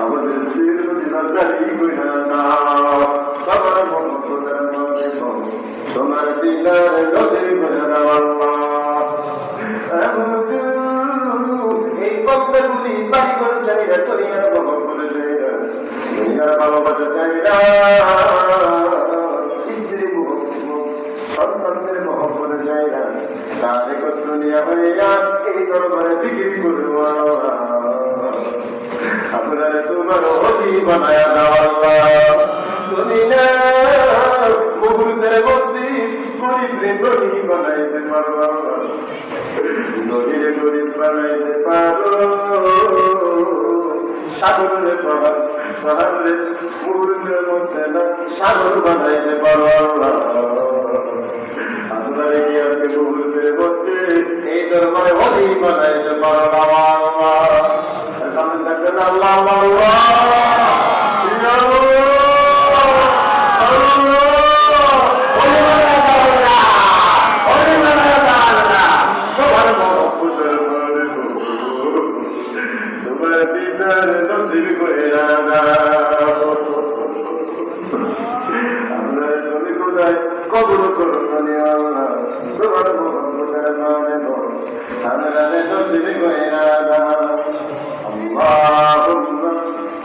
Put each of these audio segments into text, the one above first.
আমাদের তোমার দিদার নসিব করে দাও আল্লাহ এই কপ্পেগুলি বাড়ি করে চাই দুনিয়ার বাবা করে দুনিয়ার বাবা করে স্ত্রী সন্তানদের মহব্বতে চাই না তাদের দুনিয়া হয়ে যান এই দরবারে জিকির করব আপনার তোমার অতি বানায় দাও আল্লাহ। দুনিয়া মুহূর্তের মধ্যে গরিব গরিব বানাইতে পারো গরিব গরিব বানাইতে না সাগর বানাইতে পারো নসিব করে রানা আমরা তুমি কোথায় কবর করো শনি আল্লাহ তোমার মোহাম্মদের নামে বল আমরা নসিব করে রানা اللهم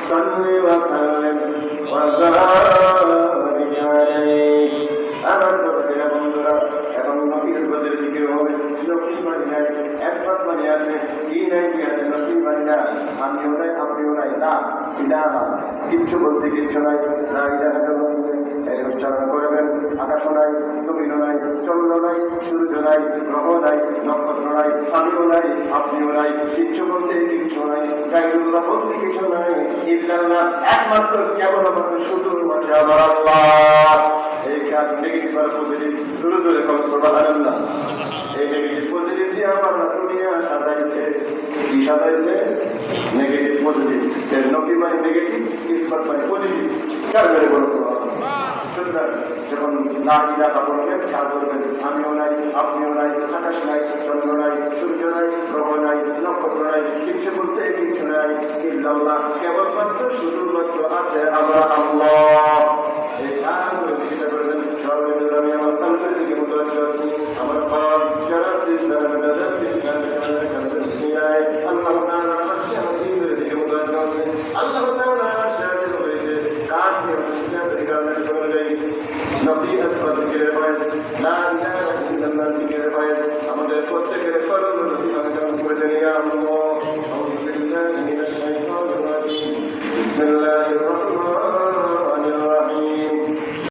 صل وسلم وبارك না আমিও নাই আপনিও নাই। না ইলাহা কিচ্ছু বলতে কিচ্ছু নাই। না ইলাহা এই উচ্চারণ করবেন। আকাশও নাই জমিনও নাই চন্দ্র নাই, সূর্য নাই, গ্রহ নাই, নক্ষত্র নাই আমিও নাই, আপনিও নাই, কিচ্ছু বলতে কিচ্ছু নাই গাইদুল্লাহ বলতে কিছু নাই। ইল্লাল্লাহ একমাত্র কেবলমাত্র শুধুমাত্র আমার আল্লাহ। এই কাজ নেগেটিভ আর পজিটিভ জোরে জোরে কম সুবহানাল্লাহ এই নেগেটিভ পজিটিভ দিয়ে সাজাইছে। কি সাজাইছে? নেগেটিভ পজিটিভ এর নকি মানে নেগেটিভ ইসবাত মানে পজিটিভ কার সুতরাং যখন খেয়াল করবেন, আমিও নাই, আপনিও নাই, আকাশ নাই, চন্দ্র নাই, সূর্য নাই, গ্রহ নাই, নক্ষত্র নাই, কিচ্ছু বলতে কিচ্ছু নাই। কেবলমাত্র শুধুমাত্র আছে আমরা আল্লাহ। মেনে আমাদের প্রত্যেকের আমি করে